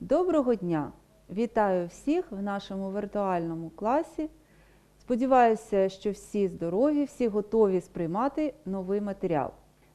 Доброго дня! Вітаю всіх в нашому віртуальному класі. Сподіваюся, що всі здорові, всі готові сприймати новий матеріал.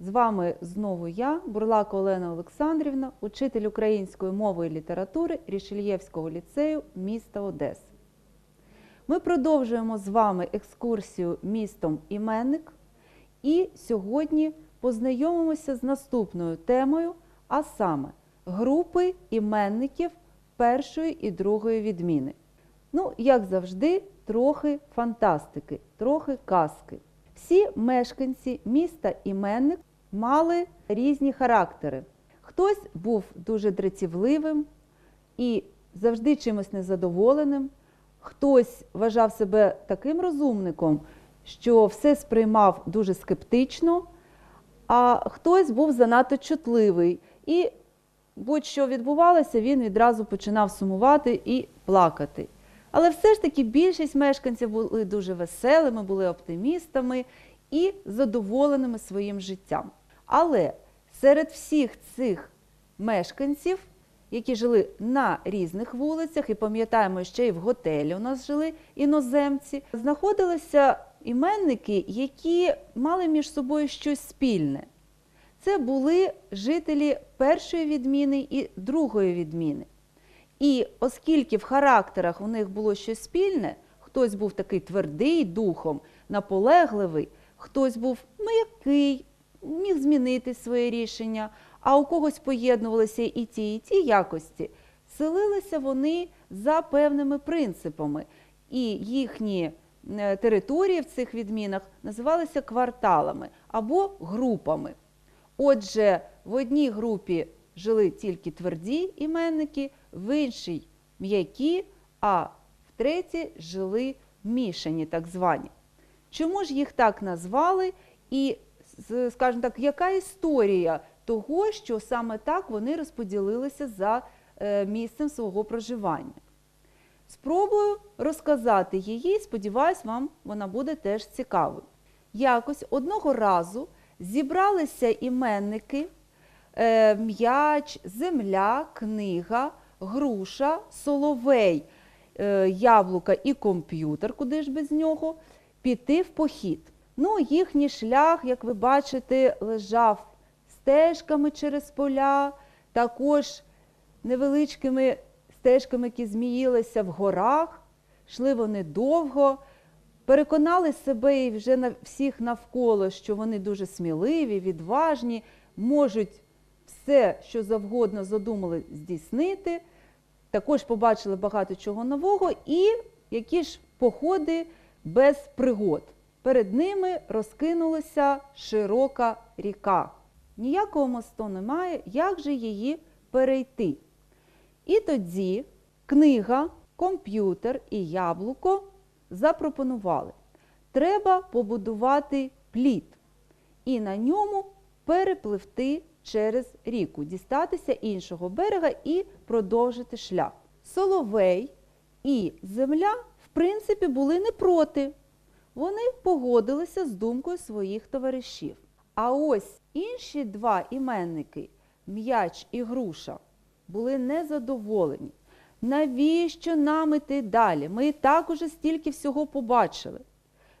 З вами знову я, Бурлака Олена Олександрівна, учитель української мови і літератури Рішельєвського ліцею міста Одеси. Ми продовжуємо з вами екскурсію містом іменник і сьогодні познайомимося з наступною темою, а саме групи іменників першої і другої відміни. Ну, як завжди, трохи фантастики, трохи казки. Всі мешканці міста іменник мали різні характери. Хтось був дуже дратівливим і завжди чимось незадоволеним, хтось вважав себе таким розумником, що все сприймав дуже скептично, а хтось був занадто чутливий і будь-що відбувалося, він відразу починав сумувати і плакати. Але все ж таки більшість мешканців були дуже веселими, були оптимістами і задоволеними своїм життям. Але серед всіх цих мешканців, які жили на різних вулицях, і пам'ятаємо, ще й в готелі у нас жили іноземці, знаходилися іменники, які мали між собою щось спільне. Це були жителі першої відміни і другої відміни. І оскільки в характерах у них було щось спільне, хтось був такий твердий духом, наполегливий, хтось був м'який, міг змінити своє рішення, а у когось поєднувалися і ті, і ті якості, селилися вони за певними принципами, і їхні е, території в цих відмінах називалися кварталами або групами. Отже, в одній групі жили тільки тверді іменники, в іншій м'які, а в третій жили мішані, так звані. Чому ж їх так назвали? І, скажімо так, яка історія того, що саме так вони розподілилися за е, місцем свого проживання? Спробую розказати її, сподіваюсь, вам вона буде теж цікавою. Якось одного разу зібралися іменники, е, м'яч, земля, книга, груша, соловей, е, яблука і комп'ютер, куди ж без нього, піти в похід. Ну, їхній шлях, як ви бачите, лежав стежками через поля, також невеличкими стежками, які зміїлися в горах. Йшли вони довго, переконали себе і вже на всіх навколо, що вони дуже сміливі, відважні, можуть все, що завгодно задумали, здійснити. Також побачили багато чого нового і які ж походи без пригод. Перед ними розкинулася широка ріка. Ніякого мосту немає, як же її перейти? І тоді книга, комп'ютер і яблуко запропонували. Треба побудувати плід і на ньому перепливти через ріку, дістатися іншого берега і продовжити шлях. Соловей і земля, в принципі, були не проти. Вони погодилися з думкою своїх товаришів. А ось інші два іменники, м'яч і груша, були незадоволені. Навіщо нам іти далі? Ми і так уже стільки всього побачили.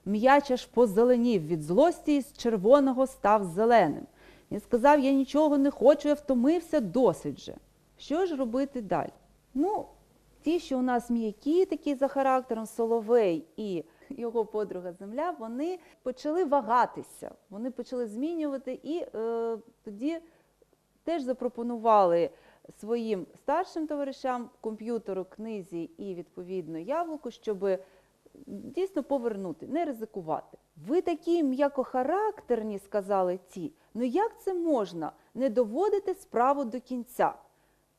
М'яч аж позеленів від злості і з червоного став зеленим. Він сказав, я нічого не хочу, я втомився досить же. Що ж робити далі? Ну, ті, що у нас м'які, такі за характером, Соловей і його подруга Земля, вони почали вагатися, вони почали змінювати і е, тоді теж запропонували своїм старшим товаришам комп'ютеру, книзі і відповідно яблуку, щоб дійсно повернути, не ризикувати. Ви такі м'якохарактерні, сказали ті. Ну як це можна не доводити справу до кінця?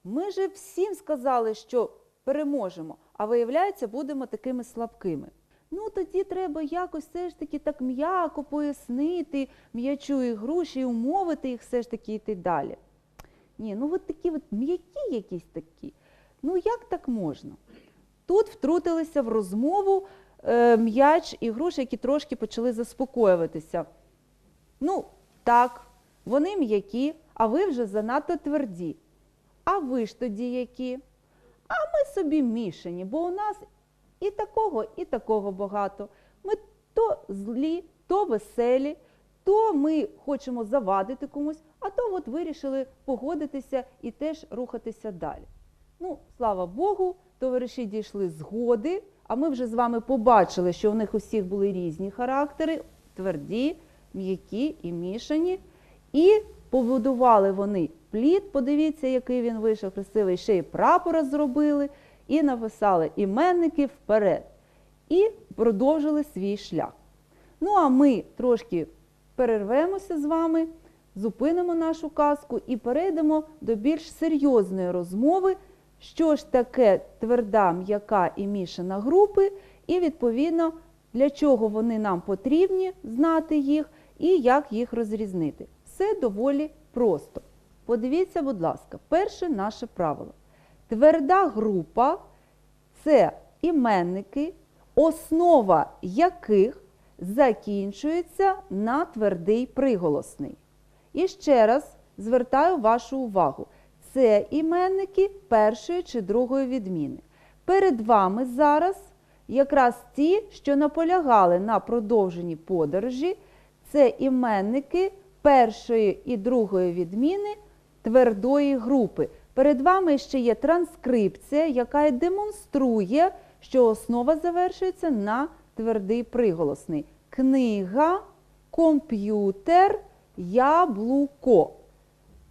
Ми же всім сказали, що переможемо, а виявляється, будемо такими слабкими. Ну тоді треба якось все ж таки так м'яко пояснити м'ячу і груші, і умовити їх все ж таки йти далі. Ні, ну от такі от м'які якісь такі. Ну як так можна? Тут втрутилися в розмову е, м'яч і груші, які трошки почали заспокоюватися. Ну, так, вони м'які, а ви вже занадто тверді. А ви ж тоді які? А ми собі мішані, бо у нас і такого, і такого багато. Ми то злі, то веселі, то ми хочемо завадити комусь, а то от вирішили погодитися і теж рухатися далі. Ну, слава Богу, товариші дійшли згоди, а ми вже з вами побачили, що у них усіх були різні характери, тверді, м'які і мішані. І побудували вони плід, подивіться, який він вийшов красивий, ще й прапора зробили, і написали іменники вперед. І продовжили свій шлях. Ну, а ми трошки перервемося з вами, зупинимо нашу казку і перейдемо до більш серйозної розмови, що ж таке тверда, м'яка і мішана групи, і відповідно для чого вони нам потрібні знати їх і як їх розрізнити. Все доволі просто. Подивіться, будь ласка, перше наше правило. Тверда група це іменники, основа яких закінчується на твердий приголосний. І ще раз звертаю вашу увагу: це іменники першої чи другої відміни. Перед вами зараз якраз ті, що наполягали на продовженні подорожі, це іменники першої і другої відміни твердої групи. Перед вами ще є транскрипція, яка демонструє, що основа завершується на твердий приголосний. Книга, комп'ютер, яблуко.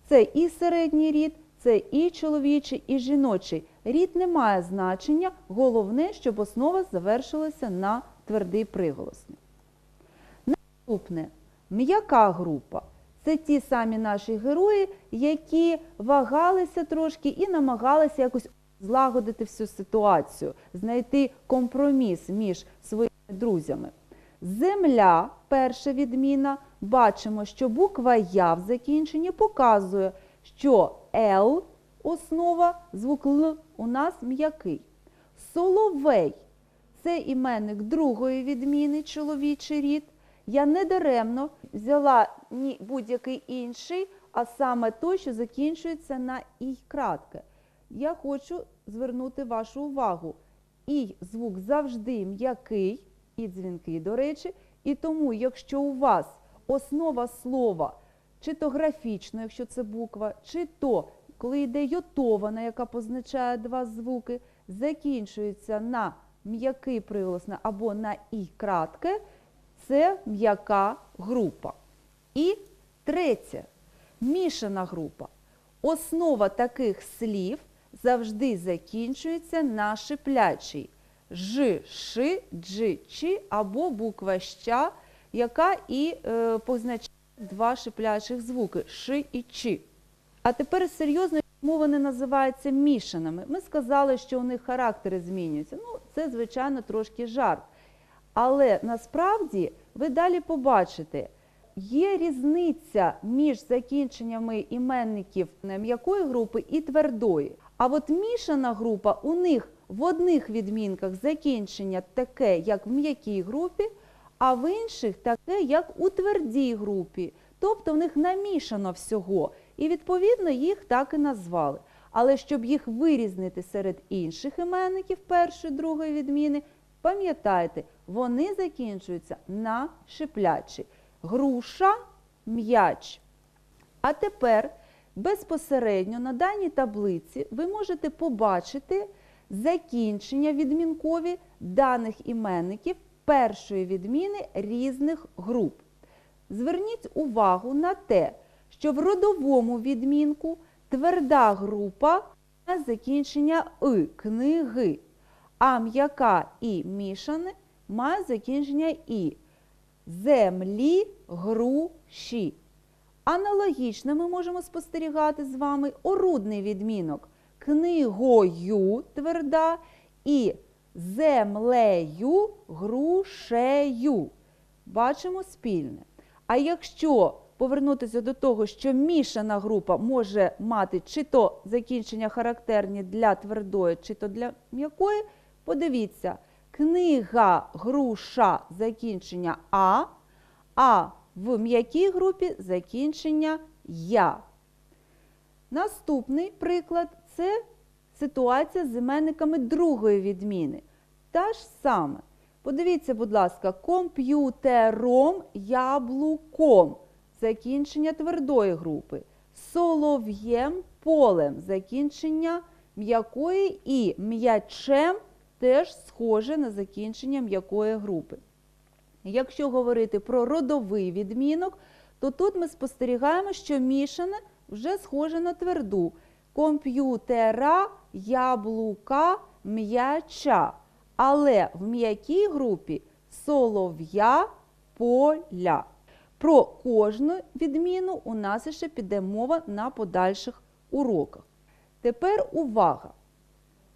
Це і середній рід, це і чоловічий, і жіночий. Рід не має значення, головне, щоб основа завершилася на твердий приголосний. Наступне м'яка група. Це ті самі наші герої, які вагалися трошки і намагалися якось злагодити всю ситуацію, знайти компроміс між своїми друзями. Земля, перша відміна, бачимо, що буква Я в закінченні показує, що Л основа, звук Л у нас м'який. Соловей це іменник другої відміни, чоловічий рід. Я недаремно взяла будь-який інший, а саме той, що закінчується на і кратке. Я хочу звернути вашу увагу. І звук завжди м'який, і дзвінкий, до речі. І тому, якщо у вас основа слова, чи то графічно, якщо це буква, чи то коли йде йотована, яка позначає два звуки, закінчується на м'який приголосне або на і кратке, це м'яка група. І третє мішана група. Основа таких слів завжди закінчується на шиплячий ж, ши, джи, чи або буква ща, яка і е, позначає два шиплячих звуки ши і чи. А тепер серйозно, чому вони називаються мішаними? Ми сказали, що у них характери змінюються. Ну, це, звичайно, трошки жарт. Але насправді ви далі побачите, є різниця між закінченнями іменників м'якої групи і твердої. А от мішана група у них в одних відмінках закінчення таке, як в м'якій групі, а в інших таке, як у твердій групі. Тобто в них намішано всього. І відповідно їх так і назвали. Але щоб їх вирізнити серед інших іменників першої, другої відміни, пам'ятайте, вони закінчуються на шиплячий. Груша, м'яч. А тепер безпосередньо на даній таблиці ви можете побачити закінчення відмінкові даних іменників першої відміни різних груп. Зверніть увагу на те, що в родовому відмінку тверда група має закінчення «и» – книги, а м'яка і мішане має закінчення і землі, груші. Аналогічно ми можемо спостерігати з вами орудний відмінок книгою тверда і землею, грушею. Бачимо спільне. А якщо повернутися до того, що мішана група може мати чи то закінчення характерні для твердої, чи то для м'якої, подивіться, книга, груша закінчення А, а в м'якій групі закінчення Я. Наступний приклад це ситуація з іменниками другої відміни. Та ж саме. Подивіться, будь ласка, комп'ютером, яблуком закінчення твердої групи, солов'єм, полем закінчення м'якої і м'ячем теж схоже на закінчення м'якої групи. Якщо говорити про родовий відмінок, то тут ми спостерігаємо, що мішане вже схоже на тверду. Комп'ютера, яблука, м'яча. Але в м'якій групі солов'я, поля. Про кожну відміну у нас ще піде мова на подальших уроках. Тепер увага!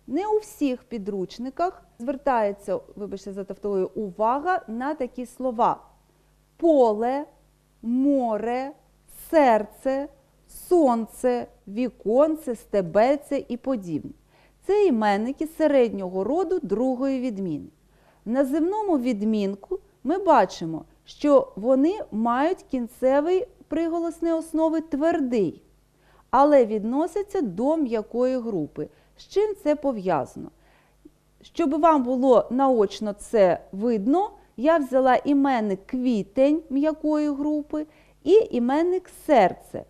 Не у всіх підручниках звертається, вибачте за тавтологію, увага на такі слова: поле, море, серце, сонце, віконце, стебельце і подібне. Це іменники середнього роду другої відміни. В називному відмінку ми бачимо, що вони мають кінцевий приголосний основи твердий, але відносяться до м'якої групи. З чим це пов'язано? Щоб вам було наочно це видно, я взяла іменник квітень м'якої групи і іменник серце.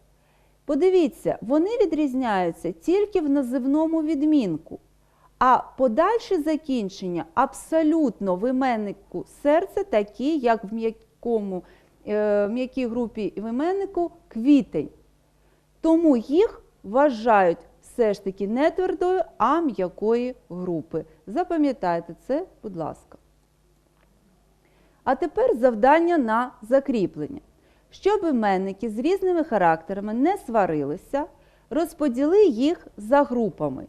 Подивіться, вони відрізняються тільки в називному відмінку. А подальші закінчення абсолютно в іменнику серце такі, як в м'якому, е, м'якій групі в іменнику квітень. Тому їх вважають все ж таки не твердою, а м'якої групи. Запам'ятайте це, будь ласка. А тепер завдання на закріплення. Щоб іменники з різними характерами не сварилися, розподіли їх за групами.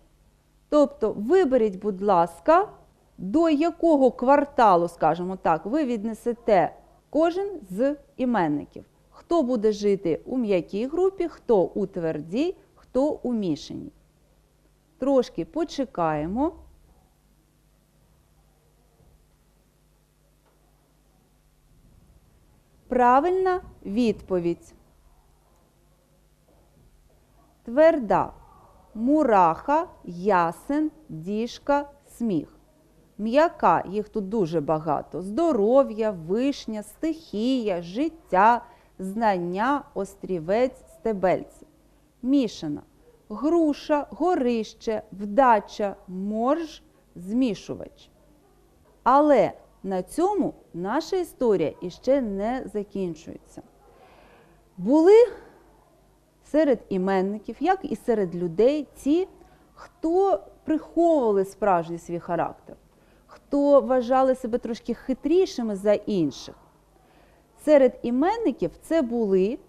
Тобто, виберіть, будь ласка, до якого кварталу, скажімо так, ви віднесете кожен з іменників. Хто буде жити у м'якій групі, хто у твердій, хто у мішаній. Трошки почекаємо. Правильна відповідь. Тверда. Мураха, ясен, діжка, сміх. М'яка, їх тут дуже багато. Здоров'я, вишня, стихія, життя, знання, острівець, стебельці. Мішана. Груша, горище, вдача, морж, змішувач. Але на цьому наша історія іще не закінчується. Були серед іменників, як і серед людей, ті, хто приховували справжній свій характер, хто вважали себе трошки хитрішими за інших. Серед іменників це були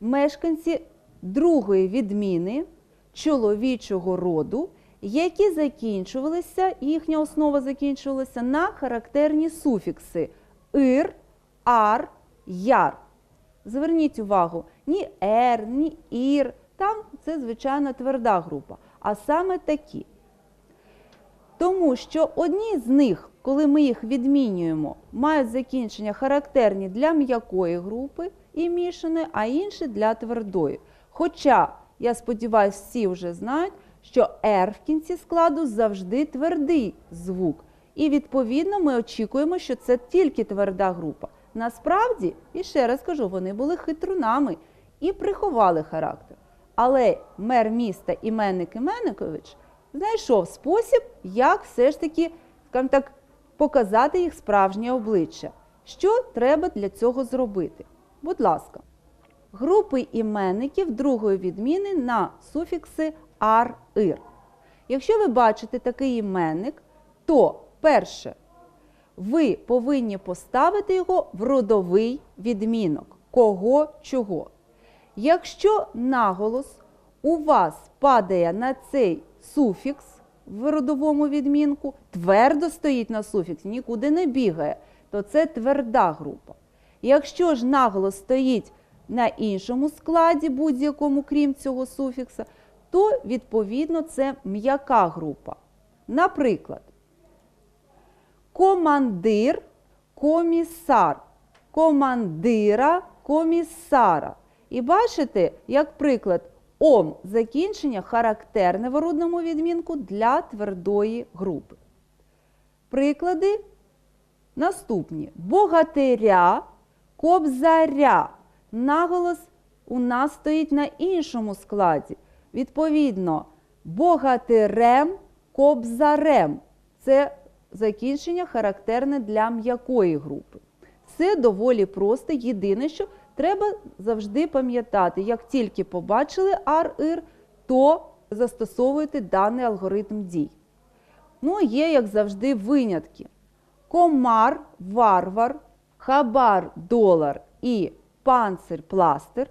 мешканці другої відміни чоловічого роду, які закінчувалися, їхня основа закінчувалася на характерні суфікси ир, ар, яр. Зверніть увагу, ні ер, ні ір. Там це звичайна тверда група. А саме такі. Тому що одні з них, коли ми їх відмінюємо, мають закінчення характерні для м'якої групи і мішаної, а інші для твердої. Хоча, я сподіваюся, всі вже знають, що R в кінці складу завжди твердий звук. І відповідно ми очікуємо, що це тільки тверда група. Насправді, і ще раз кажу, вони були хитрунами і приховали характер. Але мер міста іменник Іменникович знайшов спосіб, як все ж таки, скажімо так, показати їх справжнє обличчя. Що треба для цього зробити? Будь ласка, групи іменників другої відміни на суфікси ар, ир. Якщо ви бачите такий іменник, то перше, ви повинні поставити його в родовий відмінок. Кого чого. Якщо наголос у вас падає на цей суфікс в родовому відмінку, твердо стоїть на суфікс, нікуди не бігає, то це тверда група. Якщо ж наголос стоїть на іншому складі, будь-якому, крім цього суфікса, то відповідно це м'яка група. Наприклад, командир, комісар, командира, комісара. І бачите, як приклад, ом закінчення характерне в орудному відмінку для твердої групи. Приклади наступні: богатиря, кобзаря. Наголос у нас стоїть на іншому складі. Відповідно, богатирем, кобзарем. Це закінчення характерне для м'якої групи. Все доволі просто. Єдине, що треба завжди пам'ятати, як тільки побачили ар-ир, то застосовуйте даний алгоритм дій. Ну, є, як завжди, винятки. Комар, варвар, хабар, долар і панцир, пластир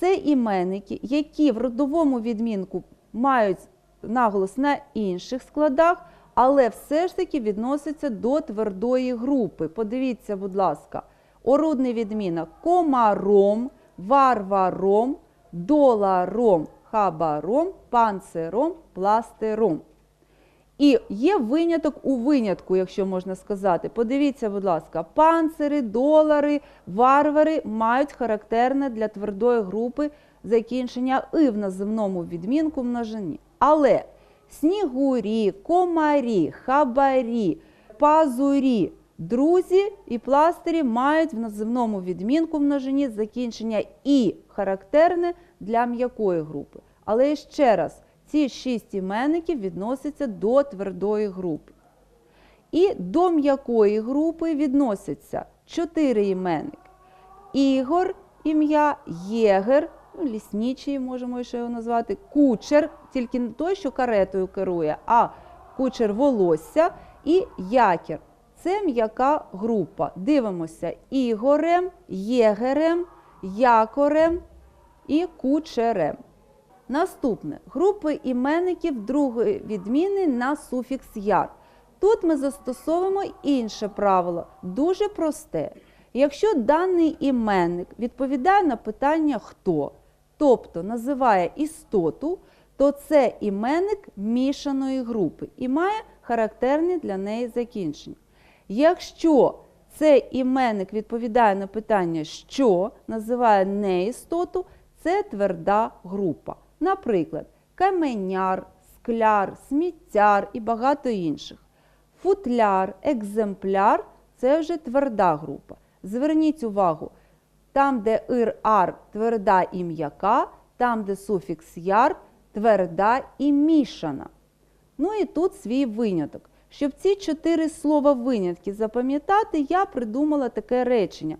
це іменники, які в родовому відмінку мають наголос на інших складах, але все ж таки відносяться до твердої групи. Подивіться, будь ласка, орудний відмінок комаром, варваром, доларом, хабаром, панциром, пластиром. І є виняток у винятку, якщо можна сказати. Подивіться, будь ласка, панцири, долари, варвари мають характерне для твердої групи закінчення и в наземному відмінку множині. Але снігурі, комарі, хабарі, пазурі, друзі і пластирі мають в наземному відмінку множині закінчення і характерне для м'якої групи. Але ще раз, ці шість іменників відносяться до твердої групи. І до м'якої групи відносяться чотири іменники. Ігор, ім'я, єгер, ну, лісничий, можемо ще його назвати, кучер, тільки не той, що каретою керує, а кучер волосся і якір. Це м'яка група. Дивимося ігорем, єгерем, якорем і кучерем. Наступне групи іменників другої відміни на суфікс яр. Тут ми застосовуємо інше правило, дуже просте. Якщо даний іменник відповідає на питання хто, тобто називає істоту, то це іменник мішаної групи і має характерні для неї закінчення. Якщо цей іменник відповідає на питання що, називає неістоту, це тверда група. Наприклад, каменяр, скляр, сміттяр і багато інших. Футляр, екземпляр це вже тверда група. Зверніть увагу, там, де ир-ар тверда і м'яка, там, де суфікс яр тверда і мішана. Ну і тут свій виняток. Щоб ці чотири слова винятки запам'ятати, я придумала таке речення.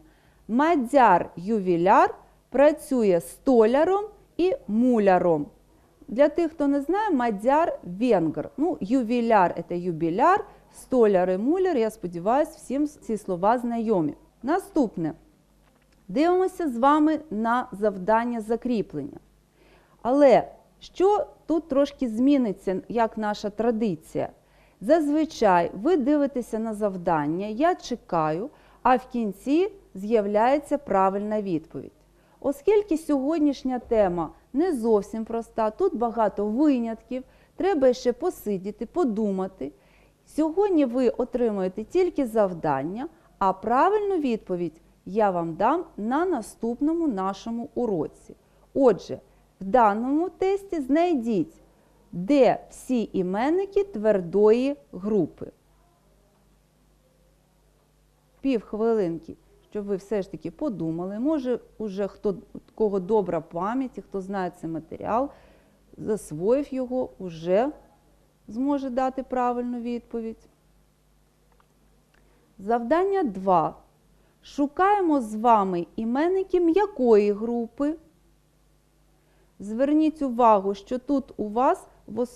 Мадяр-ювіляр працює столяром і муляром. Для тих, хто не знає, мадяр венгр. Ну, ювіляр це юбіляр, столяр і муляр. Я сподіваюся, всім ці слова знайомі. Наступне. Дивимося з вами на завдання закріплення. Але що тут трошки зміниться, як наша традиція? Зазвичай ви дивитеся на завдання, я чекаю, а в кінці з'являється правильна відповідь. Оскільки сьогоднішня тема не зовсім проста, тут багато винятків, треба ще посидіти, подумати. Сьогодні ви отримуєте тільки завдання, а правильну відповідь я вам дам на наступному нашому уроці. Отже, в даному тесті знайдіть, де всі іменники твердої групи. Півхвилинки щоб ви все ж таки подумали, може, уже хто кого добра пам'ять, хто знає цей матеріал, засвоїв його, уже зможе дати правильну відповідь. Завдання 2. Шукаємо з вами іменники м'якої групи. Зверніть увагу, що тут у вас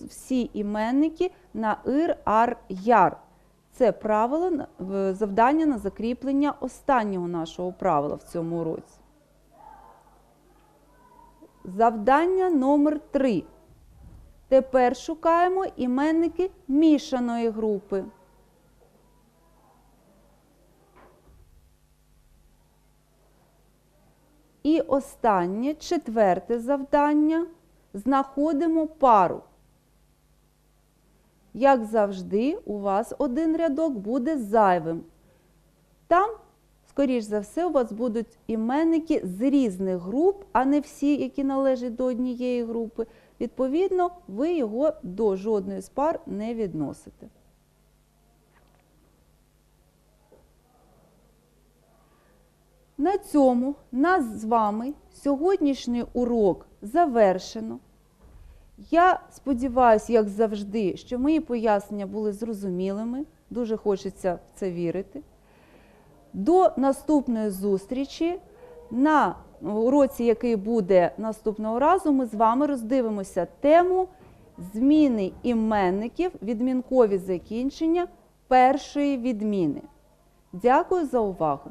всі іменники на ир, ар, яр. Це правило завдання на закріплення останнього нашого правила в цьому уроці. Завдання номер 3. Тепер шукаємо іменники мішаної групи. І останнє четверте завдання. Знаходимо пару. Як завжди, у вас один рядок буде зайвим. Там скоріш за все, у вас будуть іменники з різних груп, а не всі, які належать до однієї групи. Відповідно, ви його до жодної з пар не відносите. На цьому нас з вами сьогоднішній урок завершено. Я сподіваюся, як завжди, що мої пояснення були зрозумілими. Дуже хочеться в це вірити. До наступної зустрічі. На уроці, який буде наступного разу, ми з вами роздивимося тему зміни іменників, відмінкові закінчення першої відміни. Дякую за увагу!